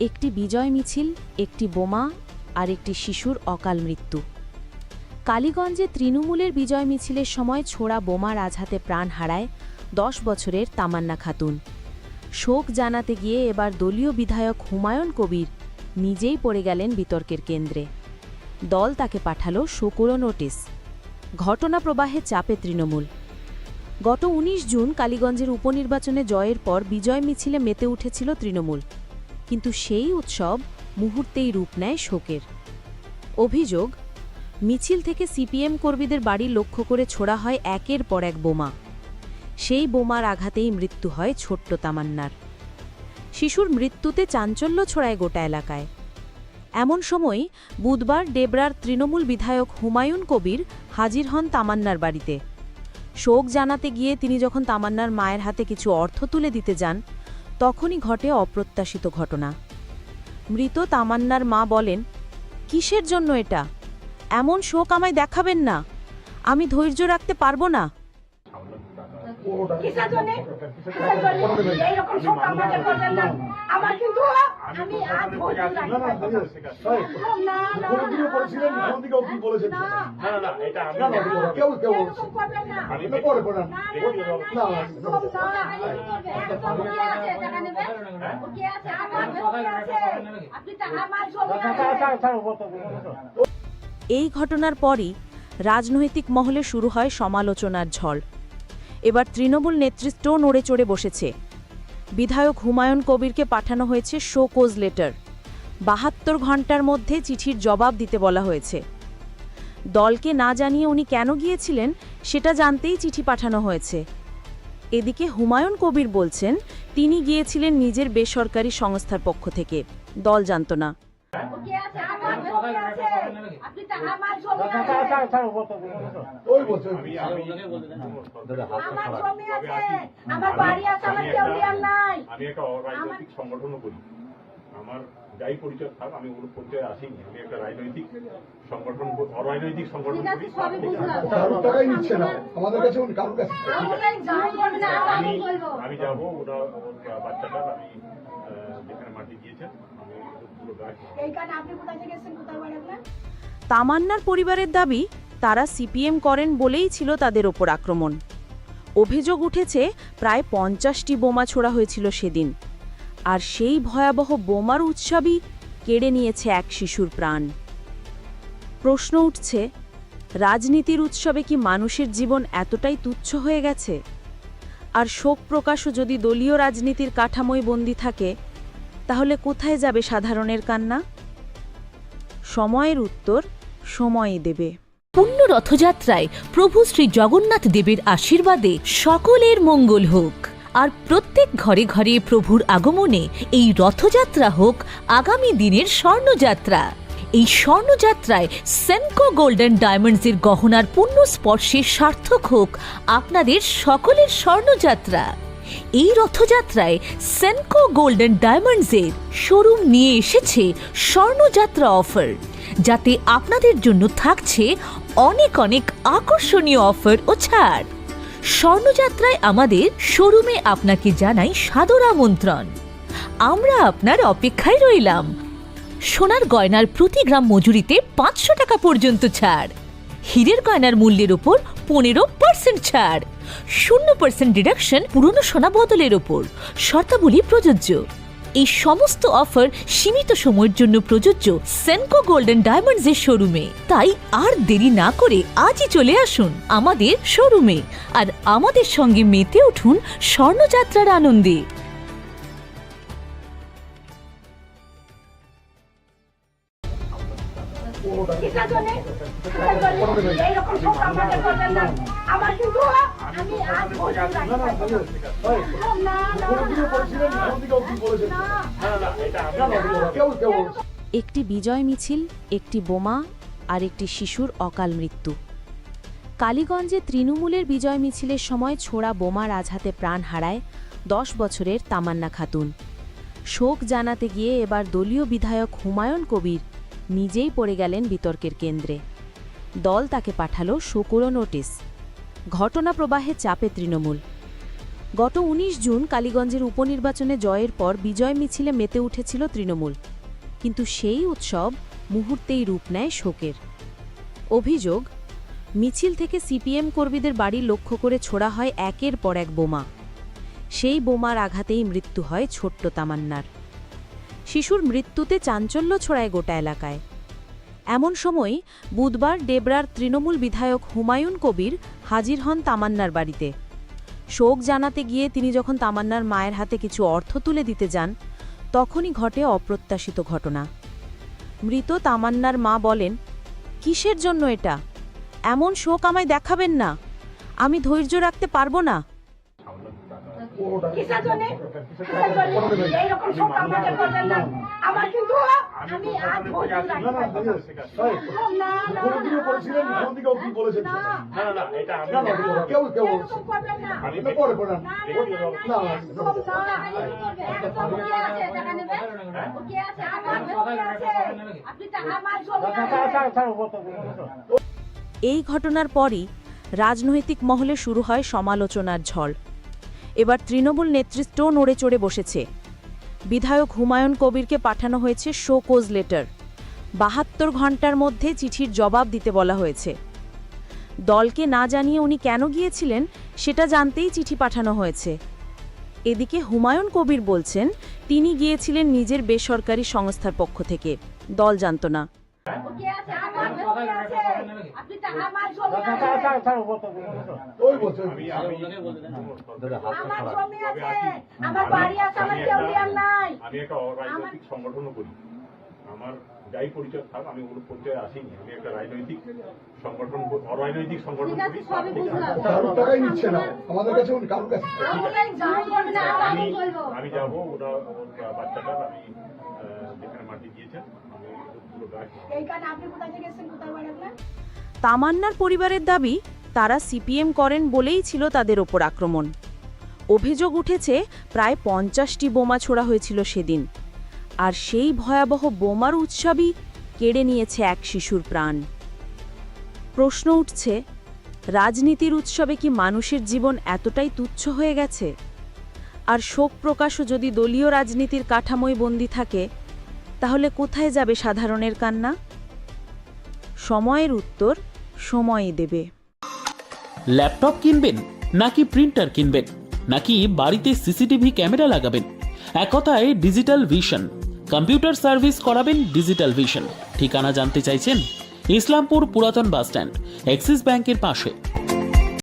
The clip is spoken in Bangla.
একটি বিজয় মিছিল, একটি বোমা আর একটি শিশুর অকাল মৃত্যু। কালীগঞ্জে তৃণমূলের বিজয় মিছিলের সময় ছোড়া বোমার আঘাতে প্রাণ হারায় দশ বছরের তামান্না খাতুন। শোক জানাতে গিয়ে এবার দলীয় বিধায়ক হুমায়ুন কবির নিজেই পড়ে গেলেন বিতর্কের কেন্দ্রে। দল তাকে পাঠালো শোকরো নোটিশ। ঘটনা প্রবাহে চাপে তৃণমূল। গত ১৯ জুন কালীগঞ্জের উপনির্বাচনে জয়ের পর বিজয় মিছিলে মেতে উঠেছিল তৃণমূল। কিন্তু সেই উৎসব মুহূর্তেই রূপ নেয় শোকের। অভিযোগ, মিছিল থেকে সিপিএম কর্মীদের বাড়ি লক্ষ্য করে ছোড়া হয় একের পর এক বোমা। সেই বোমার আঘাতেই মৃত্যু হয় ছোট্ট তামান্নার। শিশুর মৃত্যুতে চাঞ্চল্য ছড়ায় গোটা এলাকায়। এমন সময় বুধবার ডেবরার তৃণমূল বিধায়ক হুমায়ুন কবির হাজির হন তামান্নার বাড়িতে। শোক জানাতে গিয়ে তিনি যখন তামান্নার মায়ের হাতে কিছু অর্থ তুলে দিতে যান তখনই ঘটে অপ্রত্যাশিত ঘটনা। মৃত তামান্নার মা বলেন, কিসের জন্য এটা? এমন শোক আমায় দেখাবেন না। আমি ধৈর্য রাখতে পারব না। কিসের জন্য? এইরকম শোক আমাকে না। আমার কিন্তু আমি আছে এই ঘটনার পরই রাজনৈতিক মহলে শুরু হয় সমালোচনার ঝড় এবার তৃণমূল নেতৃত্বও নড়ে চড়ে বসেছে বিধায়ক হুমায়ুন কবিরকে পাঠানো হয়েছে শো কোজ লেটার। বাহাত্তর ঘণ্টার মধ্যে চিঠির জবাব দিতে বলা হয়েছে। দলকে না জানিয়ে উনি কেন গিয়েছিলেন, সেটা জানতেই চিঠি পাঠানো হয়েছে। এদিকে হুমায়ুন কবির বলছেন, তিনি গিয়েছিলেন নিজের বেসরকারি সংস্থার পক্ষ থেকে। দল জানত না। আমি একটা অরাজনৈতিক সংগঠনও করি। আমার যাই পরিচয় থাক আমি ওগুলো পরিচয় আসিনি। আমি একটা রাজনৈতিক সংগঠন অরাজনৈতিক সংগঠন করি আমাদের কাছে উনি কারোর কাছে আমরা যাই করবে না আমি যাব ওরা ওর বাচ্চাটার আমি যেখানে মাটি দিয়েছেন তামান্নার পরিবারের দাবি তারা সিপিএম করেন বলেই ছিল তাদের ওপর আক্রমণ। অভিযোগ উঠেছে প্রায় পঞ্চাশটি বোমা ছোড়া হয়েছিল সেদিন। আর সেই ভয়াবহ বোমার উৎসবই কেড়ে নিয়েছে এক শিশুর প্রাণ। প্রশ্ন উঠছে, রাজনীতির উৎসবে কি মানুষের জীবন এতটাই তুচ্ছ হয়ে গেছে? আর শোক প্রকাশও যদি দলীয় রাজনীতির কাঠামোয় বন্দী থাকে, তাহলে কোথায় যাবে সাধারণের কান্না? সময়ের উত্তর সময়ই দেবে। পুণ্য রথযাত্রায় প্রভু শ্রী জগন্নাথ দেবের আশীর্বাদে সকলের মঙ্গল হোক। আর প্রত্যেক ঘরে ঘরে প্রভুর আগমনে এই রথযাত্রা হোক আগামী দিনের স্বর্ণযাত্রা। এই স্বর্ণযাত্রায় সেনকো গোল্ডেন ডায়মন্ডসের গহনার পূর্ণ স্পর্শে সার্থক হোক আপনাদের সকলের স্বর্ণযাত্রা। এই রথযাত্রায় সেনকো গোল্ডেন ডায়মন্ডসের শোরুম নিয়ে এসেছে স্বর্ণযাত্রা অফার, যাতে আপনাদের জন্য থাকছে অনেক অনেক আকর্ষণীয় অফার ও ছাড়। স্বর্ণযাত্রায় আমাদের শোরুমে আপনাকে জানাই সাদর আমন্ত্রণ। আমরা আপনার অপেক্ষায় রইলাম। সোনার গয়নার প্রতি গ্রাম মজুরিতে পাঁচশো টাকা পর্যন্ত ছাড়। হীরের গয়নার মূল্যের ওপর পনেরো পার্সেন্ট ছাড়। শূন্য পার্সেন্ট ডিডাকশন পুরনো সোনা বদলের ওপর। শর্তাবলী প্রযোজ্য। এই সমস্ত অফার সীমিত সময়ের জন্য প্রযোজ্য সেনকো গোল্ডেন ডায়মন্ডসের শোরুমে তাই আর দেরি না করে আজই চলে আসুন আমাদের শোরুমে আর আমাদের সঙ্গে মেতে উঠুন স্বর্ণযাত্রার আনন্দে। একটি বিজয় মিছিল, একটি বোমা আর একটি শিশুর অকাল মৃত্যু। কালীগঞ্জে তৃণমূলের বিজয় মিছিলের সময় ছোড়া বোমার আঘাতে প্রাণ হারায় দশ বছরের তামান্না খাতুন। শোক জানাতে গিয়ে এবার দলীয় বিধায়ক হুমায়ুন কবির নিজেই পড়ে গেলেন বিতর্কের কেন্দ্রে। দল তাকে পাঠালো শোকরো নোটিশ। ঘটনা প্রবাহে চাপে তৃণমূল। গত ১৯ জুন কালীগঞ্জের উপনির্বাচনে জয়ের পর বিজয় মিছিলে মেতে উঠেছিল তৃণমূল। কিন্তু সেই উৎসব মুহূর্তেই রূপ নেয় শোকের। অভিযোগ, মিছিল থেকে সিপিএম কর্মীদের বাড়ি লক্ষ্য করে ছোড়া হয় একের পর এক বোমা। সেই বোমার আঘাতেই মৃত্যু হয় ছোট্ট তামান্নার। শিশুর মৃত্যুতে চাঞ্চল্য ছড়ায় গোটা এলাকায়। এমন সময় বুধবার ডেবরার তৃণমূল বিধায়ক হুমায়ুন কবির হাজির হন তামান্নার বাড়িতে। শোক জানাতে গিয়ে তিনি যখন তামান্নার মায়ের হাতে কিছু অর্থ তুলে দিতে যান, তখনই ঘটে অপ্রত্যাশিত ঘটনা। মৃত তামান্নার মা বলেন, কিসের জন্য এটা? এমন শোক আমায় দেখাবেন না। আমি ধৈর্য রাখতে পারব না। কিসের জন্যে? কিসের জন্যে? এইরকম শোক করবেন না। আমার কিন্তু আমি আর না। এই ঘটনার পরই রাজনৈতিক মহলে শুরু হয় সমালোচনার ঝড় এবার তৃণমূল নেতৃত্ব নড়ে চড়ে বসেছে। বিধায়ক হুমায়ুন কবিরকে পাঠানো হয়েছে শোকোজ লেটার। বাহাত্তর ঘণ্টার মধ্যে চিঠির জবাব দিতে বলা হয়েছে। দলকে না জানিয়ে উনি কেন গিয়েছিলেন, সেটা জানতেই চিঠি পাঠানো হয়েছে। এদিকে হুমায়ুন কবির বলছেন, তিনি গিয়েছিলেন নিজের বেসরকারি সংস্থার পক্ষ থেকে। দল জানত না? আপনি একটা অরাজনৈতিক সংগঠনও করি। আমার যাই পরিচয় থাক আমি ওগুলো পরিচয় আসিনি। আমি একটা রাজনৈতিক সংগঠন অরাজনৈতিক সংগঠন ঠিক আছে, করি সবই বুঝলাম। কারোর টাকাই নিচ্ছে না। আমাদের কাছে না, আমি আমি যাব ওরা ওর বাচ্চাটার আমি যেখানে মাটি দিয়েছেন আমি পুরো এই কারণে আপনি কোথায় থেকে এসেছেন, কোথায় বাড়ি আপনার? তামান্নার পরিবারের দাবি, তারা সিপিএম করেন বলেই ছিল তাদের ওপর আক্রমণ। অভিযোগ উঠেছে, প্রায় পঞ্চাশটি বোমা ছোড়া হয়েছিল সেদিন। আর সেই ভয়াবহ বোমার উৎসবই কেড়ে নিয়েছে এক শিশুর প্রাণ। প্রশ্ন উঠছে, রাজনীতির উৎসবে কি মানুষের জীবন এতটাই তুচ্ছ হয়ে গেছে? আর শোক প্রকাশও যদি দলীয় রাজনীতির কাঠামোয় বন্দী থাকে, তাহলে কোথায় যাবে সাধারণের কান্না? সময়ের উত্তর সময়ই দেবে। ল্যাপটপ কিনবেন নাকি প্রিন্টার কিনবেন? নাকি বাড়িতে সিসিটিভি ক্যামেরা লাগাবেন? এক কথায় ডিজিটাল ভিশন। কম্পিউটার সার্ভিস করাবেন ডিজিটাল ভিশন। ঠিকানা জানতে চাইছেন ইসলামপুর পুরাতন বাসস্ট্যান্ড, অ্যাক্সিস ব্যাংকের পাশে।